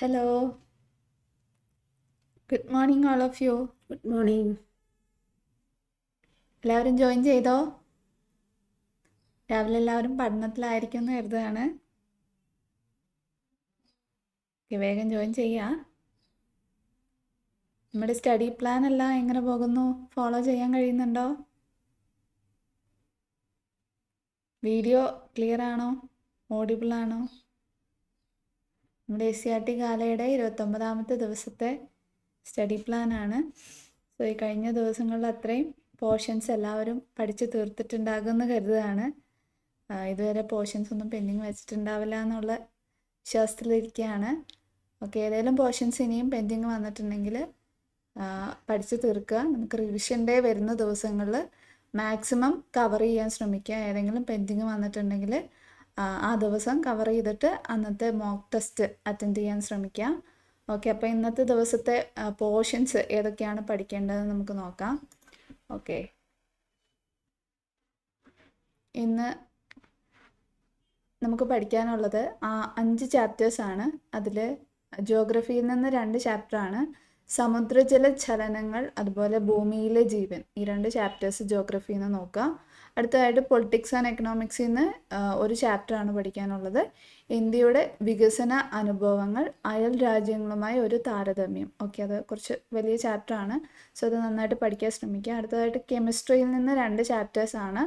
Hello. Good morning all of you good morning എല്ലാവരും join ചെയ്തോ? രാവിലെ എല്ലാവരും പഠനത്തിലായിരിക്കും എന്ന് കരുതുകയാണ് വേഗം ജോയിൻ ചെയ്യാം. നമ്മുടെ സ്റ്റഡി പ്ലാൻ എല്ലാം എങ്ങനെ പോകുന്നു? ഫോളോ ചെയ്യാൻ കഴിയുന്നുണ്ടോ? വീഡിയോ ക്ലിയർ ആണോ? ഓഡിബിൾ ആണോ? നമ്മുടെ എസ് സി ആർ ടി കാലയുടെ ഇരുപത്തൊമ്പതാമത്തെ ദിവസത്തെ സ്റ്റഡി പ്ലാനാണ് സോ ഈ കഴിഞ്ഞ ദിവസങ്ങളിൽ അത്രയും പോർഷൻസ് എല്ലാവരും പഠിച്ചു തീർത്തിട്ടുണ്ടാകുമെന്ന് കരുതുകയാണ്. ഇതുവരെ പോർഷൻസ് ഒന്നും പെൻഡിങ് വെച്ചിട്ടുണ്ടാവില്ല എന്നുള്ള വിശ്വാസത്തിലിരിക്കുകയാണ്. ഓക്കെ ഏതെങ്കിലും പോർഷൻസ് ഇനിയും പെൻഡിങ് വന്നിട്ടുണ്ടെങ്കിൽ പഠിച്ചു തീർക്കുക. നമുക്ക് റിവിഷൻ ഡേ വരുന്ന ദിവസങ്ങളിൽ മാക്സിമം കവർ ചെയ്യാൻ ശ്രമിക്കുക. ഏതെങ്കിലും പെൻഡിങ് വന്നിട്ടുണ്ടെങ്കിൽ ആ, ദിവസം കവർ ചെയ്തിട്ട് അന്നത്തെ മോക്ക് ടെസ്റ്റ് അറ്റൻഡ് ചെയ്യാൻ ശ്രമിക്കാം. ഓക്കെ അപ്പോൾ ഇന്നത്തെ ദിവസത്തെ പോർഷൻസ് ഏതൊക്കെയാണ് പഠിക്കേണ്ടതെന്ന് നമുക്ക് നോക്കാം. ഓക്കെ ഇന്ന് നമുക്ക് പഠിക്കാനുള്ളത് ആ അഞ്ച് ചാപ്റ്റേഴ്സാണ് അതിൽ ജോഗ്രഫിയിൽ നിന്ന് രണ്ട് ചാപ്റ്ററാണ് സമുദ്രജല ചലനങ്ങൾ അതുപോലെ ഭൂമിയിലെ ജീവൻ ഈ രണ്ട് ചാപ്റ്റേഴ്സ് ജോഗ്രഫിയിൽ നിന്ന് അടുത്തതായിട്ട് പൊളിറ്റിക്സ് ആൻഡ് എക്കണോമിക്സിൽ നിന്ന് ഒരു ചാപ്റ്ററാണ് പഠിക്കാനുള്ളത്. ഇന്ത്യയുടെ വികസന അനുഭവങ്ങൾ അയൽ രാജ്യങ്ങളുമായി ഒരു താരതമ്യം. ഓക്കെ അത് കുറച്ച് വലിയ ചാപ്റ്ററാണ് സോ അത് നന്നായിട്ട് പഠിക്കാൻ ശ്രമിക്കുക അടുത്തതായിട്ട് കെമിസ്ട്രിയിൽ നിന്ന് രണ്ട് ചാപ്റ്റേഴ്സാണ്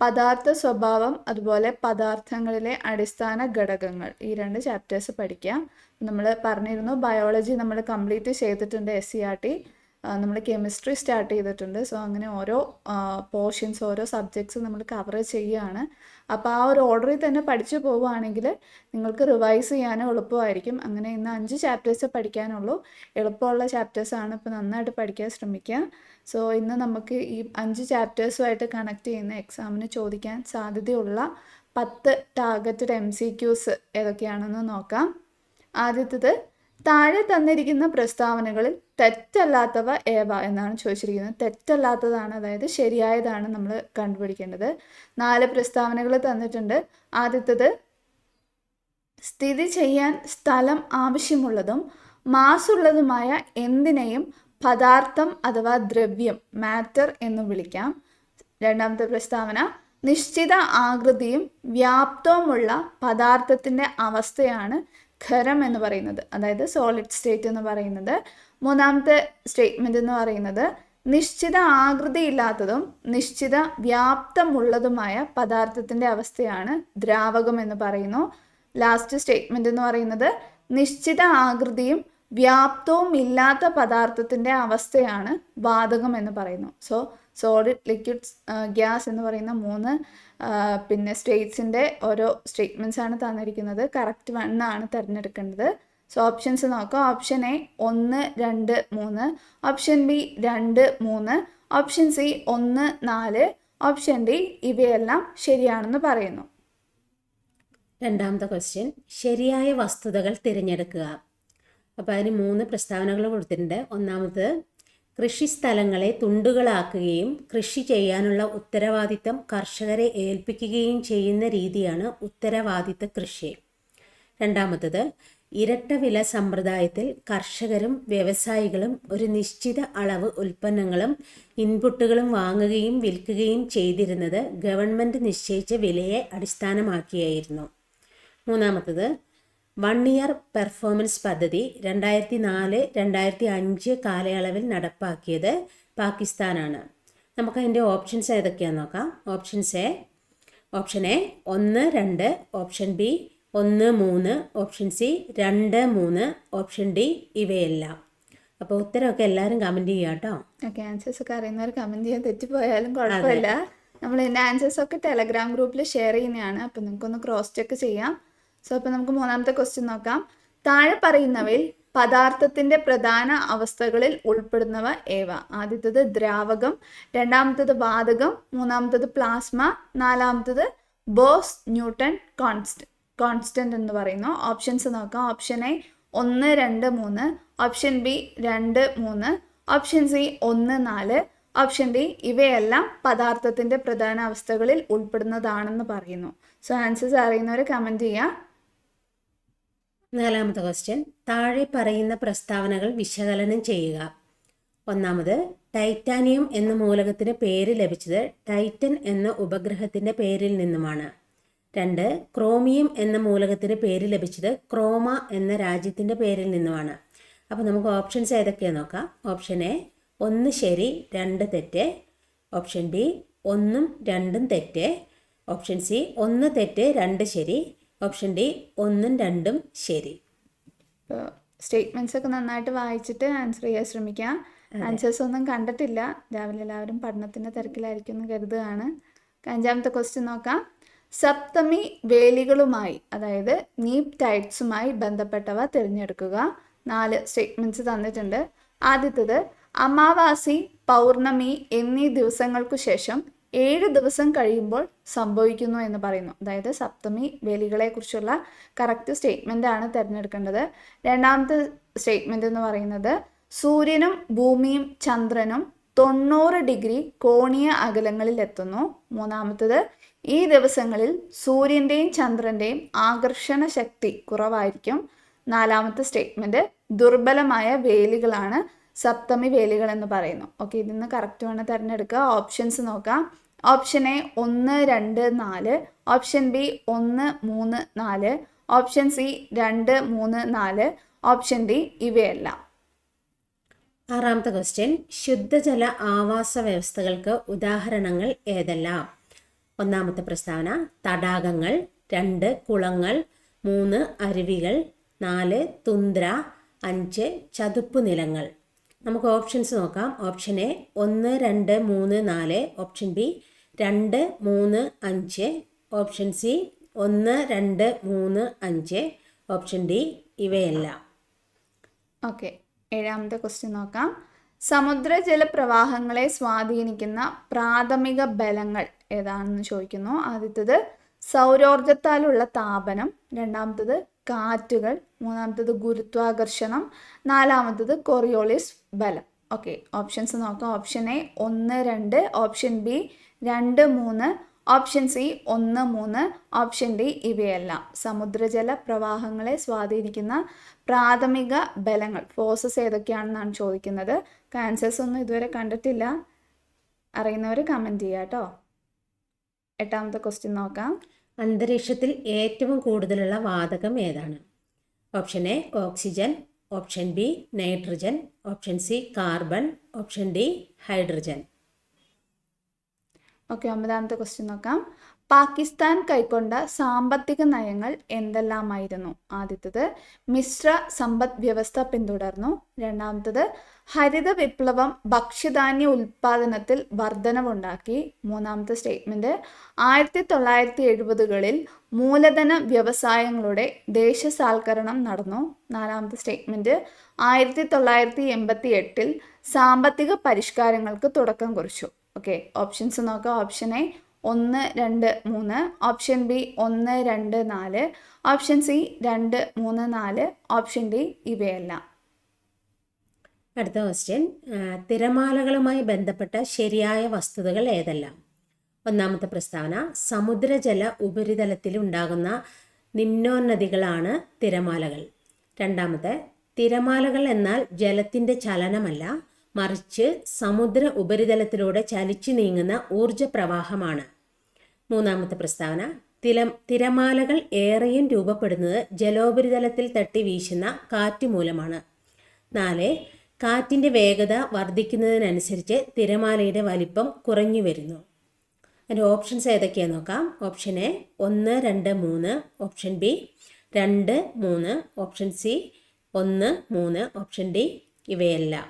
പദാർത്ഥ സ്വഭാവം അതുപോലെ പദാർത്ഥങ്ങളിലെ അടിസ്ഥാന ഘടകങ്ങൾ. ഈ രണ്ട് ചാപ്റ്റേഴ്സ് പഠിക്കാം. നമ്മൾ പറഞ്ഞിരുന്നു ബയോളജി നമ്മൾ കംപ്ലീറ്റ് ചെയ്തിട്ടുണ്ട് എസ് സി ആർ ടി നമ്മൾ കെമിസ്ട്രി സ്റ്റാർട്ട് ചെയ്തിട്ടുണ്ട്. സോ അങ്ങനെ ഓരോ പോർഷൻസ് ഓരോ സബ്ജക്ട്സ് നമ്മൾ കവർ ചെയ്യുകയാണ് അപ്പോൾ ആ ഒരു ഓർഡറിൽ തന്നെ പഠിച്ചു പോവുകയാണെങ്കിൽ നിങ്ങൾക്ക് റിവൈസ് ചെയ്യാനും എളുപ്പമായിരിക്കും. അങ്ങനെ ഇന്ന് അഞ്ച് ചാപ്റ്റേഴ്സ് പഠിക്കാനുള്ളൂ. എളുപ്പമുള്ള ചാപ്റ്റേഴ്സാണ് ഇപ്പോൾ നന്നായിട്ട് പഠിക്കാൻ ശ്രമിക്കുക. സോ ഇന്ന് നമുക്ക് ഈ അഞ്ച് ചാപ്റ്റേഴ്സുമായിട്ട് കണക്ട് ചെയ്യുന്ന എക്സാമിന് ചോദിക്കാൻ സാധ്യതയുള്ള പത്ത് ടാർഗറ്റഡ് എം സി ക്യൂസ് ഏതൊക്കെയാണെന്ന് നോക്കാം. ആദ്യത്തേത് താഴെ തന്നിരിക്കുന്ന പ്രസ്താവനകളിൽ തെറ്റല്ലാത്തവ ഏവ എന്നാണ് ചോദിച്ചിരിക്കുന്നത്. തെറ്റല്ലാത്തതാണ് അതായത് ശരിയായതാണ് നമ്മൾ കണ്ടുപിടിക്കേണ്ടത്. നാല് പ്രസ്താവനകൾ തന്നിട്ടുണ്ട്. ആദ്യത്തത് സ്ഥിതി ചെയ്യാൻ സ്ഥലം ആവശ്യമുള്ളതും മാസുള്ളതുമായ എന്തിനേയും പദാർത്ഥം അഥവാ ദ്രവ്യം മാറ്റർ എന്ന് വിളിക്കാം. രണ്ടാമത്തെ പ്രസ്താവന നിശ്ചിത ആകൃതിയും വ്യാപ്തവുമുള്ള പദാർത്ഥത്തിന്റെ അവസ്ഥയാണ് ഖരം എന്ന് പറയുന്നത് അതായത് സോളിഡ് സ്റ്റേറ്റ് എന്ന് പറയുന്നത് മൂന്നാമത്തെ സ്റ്റേറ്റ്മെന്റ് എന്ന് പറയുന്നത് നിശ്ചിത ആകൃതി ഇല്ലാത്തതും നിശ്ചിത വ്യാപ്തമുള്ളതുമായ പദാർത്ഥത്തിന്റെ അവസ്ഥയാണ് ദ്രാവകം എന്ന് പറയുന്നു. ലാസ്റ്റ് സ്റ്റേറ്റ്മെന്റ് എന്ന് പറയുന്നത് നിശ്ചിത ആകൃതിയും വ്യാപ്തവും ഇല്ലാത്ത പദാർത്ഥത്തിന്റെ അവസ്ഥയാണ് വാതകം എന്ന് പറയുന്നു. സോ സോളിഡ് ലിക്വിഡ് ഗ്യാസ് എന്ന് പറയുന്ന മൂന്ന് പിന്നെ സ്റ്റേറ്റ്സിന്റെ ഓരോ സ്റ്റേറ്റ്മെന്റ്സ് ആണ് തന്നിരിക്കുന്നത്. കറക്റ്റ് വണ്ണാണ് തിരഞ്ഞെടുക്കേണ്ടത്. സോ ഓപ്ഷൻസ് നോക്കാം. ഓപ്ഷൻ എ ഒന്ന് രണ്ട് മൂന്ന്. ഓപ്ഷൻ ബി രണ്ട് മൂന്ന്. ഓപ്ഷൻ സി ഒന്ന് നാല്. ഓപ്ഷൻ ഡി ഇവയെല്ലാം ശരിയാണെന്ന് പറയുന്നു. രണ്ടാമത്തെ ക്വസ്റ്റ്യൻ. ശരിയായ വസ്തുതകൾ തിരഞ്ഞെടുക്കുക. അപ്പോൾ അതിന് മൂന്ന് പ്രസ്താവനകൾ കൊടുത്തിട്ടുണ്ട്. ഒന്നാമത് കൃഷിസ്ഥലങ്ങളെ തുണ്ടുകളാക്കുകയും കൃഷി ചെയ്യാനുള്ള ഉത്തരവാദിത്തം കർഷകരെ ഏൽപ്പിക്കുകയും ചെയ്യുന്ന രീതിയാണ് ഉത്തരവാദിത്ത കൃഷി. രണ്ടാമത്തത് ഇരട്ട വില സമ്പ്രദായത്തിൽ കർഷകരും വ്യവസായികളും ഒരു നിശ്ചിത അളവ് ഉൽപ്പന്നങ്ങളും ഇൻപുട്ടുകളും വാങ്ങുകയും വിൽക്കുകയും ചെയ്തിരുന്നത് ഗവൺമെന്റ് നിശ്ചയിച്ച വിലയെ അടിസ്ഥാനമാക്കിയായിരുന്നു. മൂന്നാമത്തത് വൺ ഇയർ പെർഫോമൻസ് പദ്ധതി രണ്ടായിരത്തി നാല് രണ്ടായിരത്തി അഞ്ച് കാലയളവിൽ നടപ്പാക്കിയത് പാകിസ്ഥാനാണ്. നമുക്ക് അതിന്റെ ഓപ്ഷൻസ് ഏതൊക്കെയാണെന്ന് നോക്കാം. ഓപ്ഷൻസ് എ ഓപ്ഷൻ എ ഒന്ന് രണ്ട് ഓപ്ഷൻ ബി ഒന്ന് മൂന്ന് ഓപ്ഷൻ സി രണ്ട് മൂന്ന് ഓപ്ഷൻ ഡി ഇവയെല്ലാം. അപ്പോൾ ഉത്തരമൊക്കെ എല്ലാവരും കമന്റ് ചെയ്യുക കേട്ടോ. ഓക്കെ ആൻസേഴ്സ് ഒക്കെ അറിയുന്നവർ കമന്റ് ചെയ്യാൻ തെറ്റിപ്പോയാലും കുഴപ്പമില്ല. നമ്മൾ ഇതിന്റെ ആൻസേഴ്സ് ഒക്കെ ടെലഗ്രാം ഗ്രൂപ്പിൽ ഷെയർ ചെയ്യുന്നതാണ്. അപ്പം നിങ്ങൾക്കൊന്ന് ക്രോസ് ചെക്ക് ചെയ്യാം. സോ അപ്പോൾ നമുക്ക് മൂന്നാമത്തെ ക്വസ്റ്റ്യൻ നോക്കാം. താഴെ പറയുന്നവയിൽ പദാർത്ഥത്തിന്റെ പ്രധാന അവസ്ഥകളിൽ ഉൾപ്പെടുന്നവ ഏവ? ആദ്യത്തത് ദ്രാവകം രണ്ടാമത്തത് വാതകം മൂന്നാമത്തത് പ്ലാസ്മ നാലാമത്തത് ബോസ് ന്യൂട്ടൺ കോൺസ്റ്റ് കോൺസ്റ്റന്റ് എന്ന് പറയുന്നു. ഓപ്ഷൻസ് നോക്കാം. ഓപ്ഷൻ എ ഒന്ന് രണ്ട് മൂന്ന്. ഓപ്ഷൻ ബി രണ്ട് മൂന്ന്. ഓപ്ഷൻ സി ഒന്ന് നാല്. ഓപ്ഷൻ ഡി ഇവയെല്ലാം പദാർത്ഥത്തിന്റെ പ്രധാന അവസ്ഥകളിൽ ഉൾപ്പെടുന്നതാണെന്ന് പറയുന്നു. സോ ആൻസേഴ്സ് അറിയുന്നവർ കമന്റ് ചെയ്യുക നാലാമത്തെ ക്വസ്റ്റ്യൻ താഴെ പറയുന്ന പ്രസ്താവനകൾ വിശകലനം ചെയ്യുക. ഒന്നാമത് ടൈറ്റാനിയം എന്ന മൂലകത്തിന് പേര് ലഭിച്ചത് ടൈറ്റൻ എന്ന ഉപഗ്രഹത്തിന്റെ പേരിൽ നിന്നുമാണ്. രണ്ട് ക്രോമിയം എന്ന മൂലകത്തിന് പേര് ലഭിച്ചത് ക്രോമ എന്ന രാജ്യത്തിന്റെ പേരിൽ നിന്നുമാണ്. അപ്പോൾ നമുക്ക് ഓപ്ഷൻസ് ഏതൊക്കെയാണെന്ന് നോക്കാം? ഓപ്ഷൻ എ ഒന്ന് ശരി രണ്ട് തെറ്റ്. ഓപ്ഷൻ ബി ഒന്നും രണ്ടും തെറ്റ്. ഓപ്ഷൻ സി ഒന്ന് തെറ്റ് രണ്ട് ശരി. ഓപ്ഷൻ ഡി ഒന്നും രണ്ടും ശരി. സ്റ്റേറ്റ്മെന്റ്സ് സ്റ്റേറ്റ്മെന്റ്സ് ഒക്കെ നന്നായിട്ട് വായിച്ചിട്ട് ആൻസർ ചെയ്യാൻ ശ്രമിക്കാം. ആൻസേഴ്സ് ഒന്നും കണ്ടിട്ടില്ല. രാവിലെ എല്ലാവരും പഠനത്തിന്റെ തിരക്കിലായിരിക്കും എന്ന് കരുതുകയാണ്. അഞ്ചാമത്തെ ക്വസ്റ്റ്യൻ നോക്കാം. സപ്തമി വേലികളുമായി അതായത് നീപ് ടൈറ്റ്സുമായി ബന്ധപ്പെട്ടവ തിരഞ്ഞെടുക്കുക. നാല് സ്റ്റേറ്റ്മെന്റ്സ് തന്നിട്ടുണ്ട്. ആദ്യത്തത് അമാവാസി പൗർണമി എന്നീ ദിവസങ്ങൾക്കു ശേഷം ഏഴ് ദിവസം കഴിയുമ്പോൾ സംഭവിക്കുന്നു എന്ന് പറയുന്നു. അതായത് സപ്തമി വേലികളെക്കുറിച്ചുള്ള കറക്റ്റ് സ്റ്റേറ്റ്മെന്റ് ആണ് തിരഞ്ഞെടുക്കേണ്ടത്. രണ്ടാമത്തെ സ്റ്റേറ്റ്മെന്റ് എന്ന് പറയുന്നത് സൂര്യനും ഭൂമിയും ചന്ദ്രനും തൊണ്ണൂറ് ഡിഗ്രി കോണീയ അകലങ്ങളിൽ എത്തുന്നു. മൂന്നാമത്തത് ഈ ദിവസങ്ങളിൽ സൂര്യന്റെയും ചന്ദ്രന്റെയും ആകർഷണ ശക്തി കുറവായിരിക്കും. നാലാമത്തെ സ്റ്റേറ്റ്മെന്റ് ദുർബലമായ വേലികളാണ് സപ്തമി വേലികൾ എന്ന് പറയുന്നു. ഓക്കെ ഇതിന്ന് കറക്റ്റ് വേണം തിരഞ്ഞെടുക്കുക. ഓപ്ഷൻസ് നോക്കാം. ഓപ്ഷൻ എ ഒന്ന് രണ്ട് നാല്. ഓപ്ഷൻ ബി ഒന്ന് മൂന്ന് നാല്. ഓപ്ഷൻ സി രണ്ട് മൂന്ന് നാല്. ഓപ്ഷൻ ഡി ഇവയെല്ലാം. ആറാമത്തെ ക്വസ്റ്റ്യൻ ശുദ്ധജല ആവാസ വ്യവസ്ഥകൾക്ക് ഉദാഹരണങ്ങൾ ഏതെല്ലാം? ഒന്നാമത്തെ പ്രസ്താവന തടാകങ്ങൾ രണ്ട് കുളങ്ങൾ മൂന്ന് അരുവികൾ നാല് തുന്ദ്ര അഞ്ച് ചതുപ്പ് നിലങ്ങൾ. നമുക്ക് ഓപ്ഷൻസ് നോക്കാം. ഓപ്ഷൻ എ ഒന്ന് രണ്ട് മൂന്ന് നാല്. ഓപ്ഷൻ ബി രണ്ട് മൂന്ന് അഞ്ച് ഓപ്ഷൻ സി ഒന്ന് രണ്ട് മൂന്ന് അഞ്ച് ഓപ്ഷൻ ഡി ഇവയെല്ലാം. ഓക്കെ ഏഴാമത്തെ ക്വസ്റ്റ്യൻ നോക്കാം. സമുദ്രജല പ്രവാഹങ്ങളെ സ്വാധീനിക്കുന്ന പ്രാഥമിക ബലങ്ങൾ ഏതാണെന്ന് ചോദിക്കുന്നു. ആദ്യത്തേത് സൗരോർജത്താലുള്ള താപനം രണ്ടാമത്തത് കാറ്റുകൾ മൂന്നാമത്തത് ഗുരുത്വാകർഷണം നാലാമത്തത് കൊറിയോളിസ് ബലം. ഓക്കെ ഓപ്ഷൻസ് നോക്കാം. ഓപ്ഷൻ എ ഒന്ന് രണ്ട്. ഓപ്ഷൻ ബി രണ്ട് മൂന്ന്. ഓപ്ഷൻ സി ഒന്ന് മൂന്ന്. ഓപ്ഷൻ ഡി ഇവയെല്ലാം. സമുദ്രജല പ്രവാഹങ്ങളെ സ്വാധീനിക്കുന്ന പ്രാഥമിക ബലങ്ങൾ. ഫോഴ്സസ് ഏതൊക്കെയാണെന്നാണ് ചോദിക്കുന്നത്. ആൻസേഴ്സ് ഒന്നും ഇതുവരെ കണ്ടിട്ടില്ല. അറിയുന്നവർ കമന്റ് ചെയ്യുക കേട്ടോ. എട്ടാമത്തെ ക്വസ്റ്റ്യൻ നോക്കാം. അന്തരീക്ഷത്തിൽ ഏറ്റവും കൂടുതലുള്ള വാതകം ഏതാണ്? Option A oxygen option B nitrogen option C carbon option D hydrogen. Okay ഒമ്പതാമത്തെ ക്വസ്റ്റ്യൻ നോക്കാം. പാകിസ്ഥാൻ കൈക്കൊണ്ട സാമ്പത്തിക നയങ്ങൾ എന്തെല്ലാമായിരുന്നു? ആദ്യത്തത് മിശ്ര സമ്പദ് വ്യവസ്ഥ പിന്തുടർന്നു. രണ്ടാമത്തത് ഹരിത വിപ്ലവം ഭക്ഷ്യധാന്യ ഉൽപാദനത്തിൽ വർധനവുണ്ടാക്കി. മൂന്നാമത്തെ സ്റ്റേറ്റ്മെന്റ് ആയിരത്തി തൊള്ളായിരത്തി എഴുപതുകളിൽ മൂലധന വ്യവസായങ്ങളുടെ ദേശസാൽക്കരണം നടന്നു. നാലാമത്തെ സ്റ്റേറ്റ്മെന്റ് ആയിരത്തി തൊള്ളായിരത്തി എൺപത്തി എട്ടിൽ സാമ്പത്തിക പരിഷ്കാരങ്ങൾക്ക് തുടക്കം കുറിച്ചു. ഓക്കെ ഓപ്ഷൻസ് നോക്കാം. ഓപ്ഷൻ എ ഒന്ന് രണ്ട് മൂന്ന്. ഓപ്ഷൻ ബി ഒന്ന് രണ്ട് നാല്. ഓപ്ഷൻ സി രണ്ട് മൂന്ന് നാല്. ഓപ്ഷൻ ഡി ഇവയെല്ലാം. അടുത്ത ക്വസ്റ്റ്യൻ തിരമാലകളുമായി ബന്ധപ്പെട്ട ശരിയായ വസ്തുതകൾ ഏതെല്ലാം? ഒന്നാമത്തെ പ്രസ്താവന സമുദ്രജല ഉപരിതലത്തിൽ ഉണ്ടാകുന്ന നിമ്നോന്നതികളാണ് തിരമാലകൾ. രണ്ടാമത്തെ തിരമാലകൾ എന്നാൽ ജലത്തിന്റെ ചലനമല്ല മറിച്ച് സമുദ്ര ഉപരിതലത്തിലൂടെ ചലിച്ചു നീങ്ങുന്ന ഊർജ പ്രവാഹമാണ് മൂന്നാമത്തെ പ്രസ്താവന തില തിരമാലകൾ ഏറെയും രൂപപ്പെടുന്നത് ജലോപരിതലത്തിൽ തട്ടി വീശുന്ന കാറ്റ് മൂലമാണ് നാല് കാറ്റിന്റെ വേഗത വർദ്ധിക്കുന്നതിനനുസരിച്ച് തിരമാലയുടെ വലിപ്പം കുറഞ്ഞു വരുന്നു. അതിന്റെ ഓപ്ഷൻസ് ഏതൊക്കെയാണെന്ന് നോക്കാം. ഓപ്ഷൻ എ ഒന്ന് രണ്ട് മൂന്ന്. ഓപ്ഷൻ ബി രണ്ട് മൂന്ന്. ഓപ്ഷൻ സി ഒന്ന് മൂന്ന്. ഓപ്ഷൻ ഡി ഇവയെല്ലാം.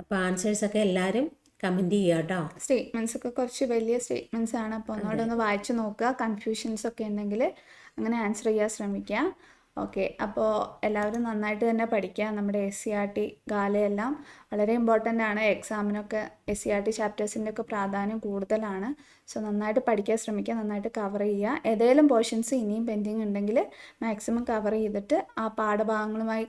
അപ്പോൾ ആൻസേഴ്സൊക്കെ എല്ലാവരും കമന്റ് ചെയ്യുക കേട്ടോ. സ്റ്റേറ്റ്മെന്റ്സ് ഒക്കെ കുറച്ച് വലിയ സ്റ്റേറ്റ്മെന്റ്സ് ആണ്. അപ്പോൾ ഒന്നുകൂടെ ഒന്ന് വായിച്ചു നോക്കുക. കൺഫ്യൂഷൻസ് ഒക്കെ ഉണ്ടെങ്കിൽ അങ്ങനെ ആൻസർ ചെയ്യാൻ ശ്രമിക്കുക. ഓക്കെ. അപ്പോൾ എല്ലാവരും നന്നായിട്ട് തന്നെ പഠിക്കുക നമ്മുടെ എസ് സി ആർ ടി ഗാലയെല്ലാം വളരെ ഇമ്പോർട്ടന്റ് ആണ്. എക്സാമിനൊക്കെ എസ് സി ആർ ടി ചാപ്റ്റേഴ്സിന്റെ ഒക്കെ പ്രാധാന്യം കൂടുതലാണ്. സോ നന്നായിട്ട് പഠിക്കാൻ ശ്രമിക്കുക നന്നായിട്ട് കവർ ചെയ്യുക ഏതെങ്കിലും പോർഷൻസ് ഇനിയും പെൻഡിങ് ഉണ്ടെങ്കിൽ മാക്സിമം കവർ ചെയ്തിട്ട് ആ പാഠഭാഗങ്ങളുമായി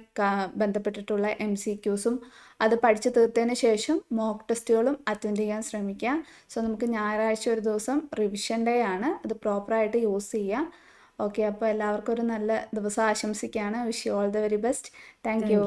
ബന്ധപ്പെട്ടിട്ടുള്ള എം സി ക്യൂസും അത് പഠിച്ചു തീർത്തതിന് ശേഷം മോക്ക് ടെസ്റ്റുകളും അറ്റൻഡ് ചെയ്യാൻ ശ്രമിക്കുക സോ നമുക്ക് ഞായറാഴ്ച ഒരു ദിവസം റിവിഷൻ ഡേ ആണ്. അത് പ്രോപ്പറായിട്ട് യൂസ് ചെയ്യുക ഓക്കെ അപ്പോൾ എല്ലാവർക്കും ഒരു നല്ല ദിവസം ആശംസിക്കുകയാണ്. Wish you all the very best thank you